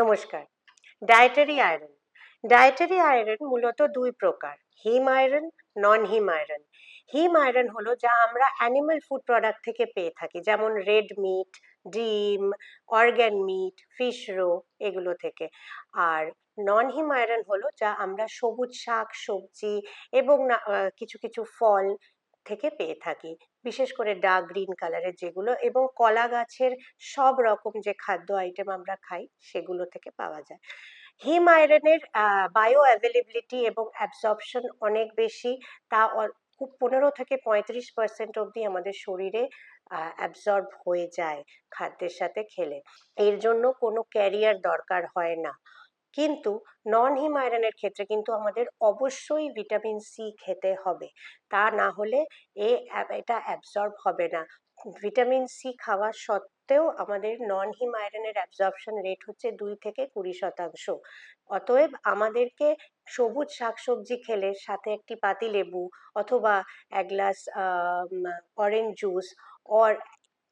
নমস্কার। Dietary iron dietary iron মূলত দুই প্রকার heme iron non heme iron heme iron হলো যা আমরা অ্যানিমাল ফুড প্রোডাক্ট থেকে পেয়ে থাকি, যেমন রেড মিট ডিম অর্গ্যান মিট ফিশ রো এগুলো থেকে। আর নন হিম আয়রন হলো যা আমরা সবুজ শাক, সবজি এবং কিছু কিছু ফল থেকে পেয়ে থাকি। বিশেষ করে ডার্ক গ্রিন কালারের যেগুলো এবং কলা গাছের সব রকম যে খাদ্য আইটেম আমরা খাই, সেগুলো থেকে পাওয়া যায়। হিম আয়রনের বায়ো অ্যাভেলেবিলিটি এবং অ্যাবজর্পশন অনেক বেশি। তা খুব পনেরো থেকে পঁয়ত্রিশ পার্সেন্ট অবধি আমাদের শরীরে অ্যাবজর্ব হয়ে যায় খাদ্যের সাথে খেলে। এর জন্য কোনো ক্যারিয়ার দরকার হয় না। কিন্তু নন হিম আয়রনের ক্ষেত্রে কিন্তু আমাদের অবশ্যই ভিটামিন সি খেতে হবে। তা না হলে এ এটা অ্যাবজর্ব হবে না। ভিটামিন সি খাওয়া সত্ত্বেও আমাদের নন হিম আয়রনের অ্যাবজর্পশন রেট হচ্ছে দুই থেকে কুড়ি শতাংশ। অতএব আমাদেরকে সবুজ শাকসবজি খেলে, সাথে একটি পাতিলেবু অথবা এক গ্লাস অরেঞ্জ জুস অর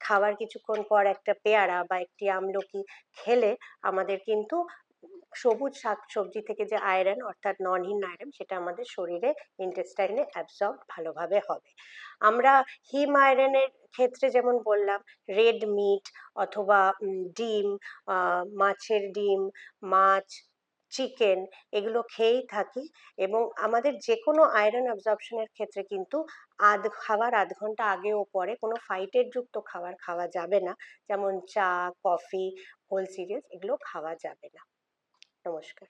খাওয়ার কিছুক্ষণ পর একটা পেয়ারা বা একটি আমলকি খেলে আমাদের কিন্তু সবুজ শাকসবজি থেকে যে আয়রন অর্থাৎ নন হিম আয়রন সেটা আমাদের শরীরে ইন্টেস্টাইনে অ্যাবজর্ব ভালোভাবে হবে। আমরা হিম আয়রনের ক্ষেত্রে যেমন বললাম রেড মিট অথবা ডিম মাছের ডিম, মাছ চিকেন এগুলো খেয়েই থাকি এবং আমাদের যে কোনো আয়রন অ্যাবজর্পশনের ক্ষেত্রে কিন্তু আধ, খাওয়ার আধ ঘণ্টা আগে ও পরে কোনো ফাইটের যুক্ত খাবার খাওয়া যাবে না। যেমন চা কফি হোল সিরিয়ালস এগুলো খাওয়া যাবে না। নমস্কার